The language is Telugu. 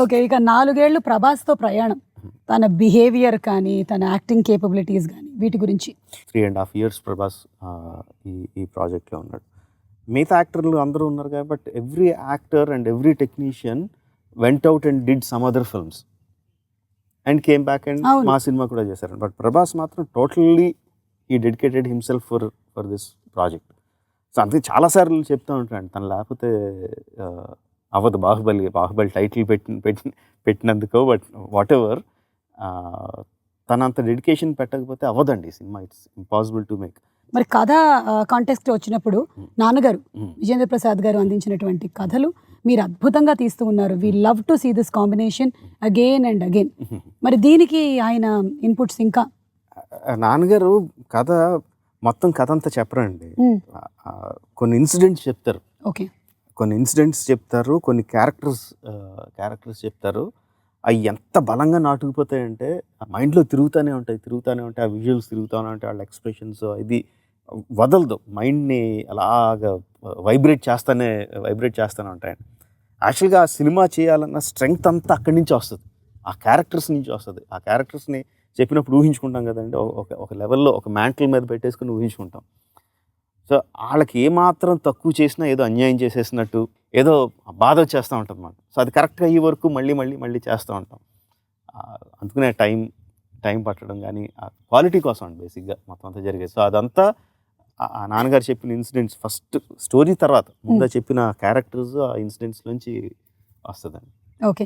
ఓకే ఇక నాలుగేళ్ళు ప్రభాస్తో ప్రయాణం. తన బిహేవియర్ కానీ తన యాక్టింగ్ కేపబిలిటీస్ కానీ వీటి గురించి. Three and half years Prabhas ఈ ఈ ప్రాజెక్ట్లో ఉన్నాడు. మిగతా యాక్టర్లు అందరూ ఉన్నారు కాబట్టి every actor and every technician went out and did some other films and came back and. మా సినిమా కూడా చేశారు. బట్ ప్రభాస్ మాత్రం టోటల్లీ ఈ dedicated himself for for this project so అందుకే చాలాసార్లు చెప్తూ ఉంటాను తను లేకపోతే అవ్వదు. బాహుబలి బాహుబలి టైటిల్ పెట్టిన పెట్టిన పెట్టినందుకో బట్ వాట్ ఎవర్ తనంత డెడికేషన్ పెట్టకపోతే అవ్వదండి cinema. It's impossible to make మరి కథ కాంటెక్స్ట్ వచ్చినప్పుడు Hmm. నాన్నగారు విజేంద్ర ప్రసాద్ గారు అందించినటువంటి కథలు మీరు అద్భుతంగా తీస్తూ ఉన్నారు. We love to see this combination again and again మరి దీనికి ఆయన ఇన్పుట్స్ ఇంకా? నాన్నగారు కథ మొత్తం కథ అంతా చెప్పరండి. Hmm. కొన్ని ఇన్సిడెంట్స్ చెప్తారు. ఓకే కొన్ని ఇన్సిడెంట్స్ చెప్తారు కొన్ని క్యారెక్టర్స్ క్యారెక్టర్స్ చెప్తారు. అవి ఎంత బలంగా నాటుకుపోతాయంటే మైండ్లో తిరుగుతూనే ఉంటాయి తిరుగుతూనే ఉంటాయి ఆ విజువల్స్ తిరుగుతూనే ఉంటాయి వాళ్ళ ఎక్స్ప్రెషన్స్ ఇది వదలదు. మైండ్ని అలాగా వైబ్రేట్ చేస్తానే వైబ్రేట్ చేస్తూనే ఉంటాయని యాక్చువల్గా ఆ సినిమా చేయాలన్న స్ట్రెంగ్త్ అంతా అక్కడి నుంచి వస్తుంది. ఆ క్యారెక్టర్స్ నుంచి వస్తుంది. ఆ క్యారెక్టర్స్ని చెప్పినప్పుడు ఊహించుకుంటాం కదండి. ఒక- ఒక ఒక లెవెల్లో ఒక మ్యాంటల్ మీద పెట్టేసుకుని ఊహించుకుంటాం. సో వాళ్ళకి ఏమాత్రం తక్కువ చేసినా ఏదో అన్యాయం చేసేసినట్టు ఏదో బాధ వచ్చేస్తూ ఉంటుంది అన్నమాట. సో అది కరెక్ట్గా అయ్యే వరకు మళ్ళీ మళ్ళీ మళ్ళీ చేస్తూ ఉంటాం. అందుకనే టైం టైం పట్టడం కానీ ఆ క్వాలిటీ కోసం అండి బేసిక్గా మొత్తం అంతా జరిగేది. సో అదంతా ఆ నాన్నగారు చెప్పిన ఇన్సిడెంట్స్ ఫస్ట్ స్టోరీ తర్వాత ముందు చెప్పిన క్యారెక్టర్స్ ఆ ఇన్సిడెంట్స్ నుంచి వస్తుందండి. ఓకే.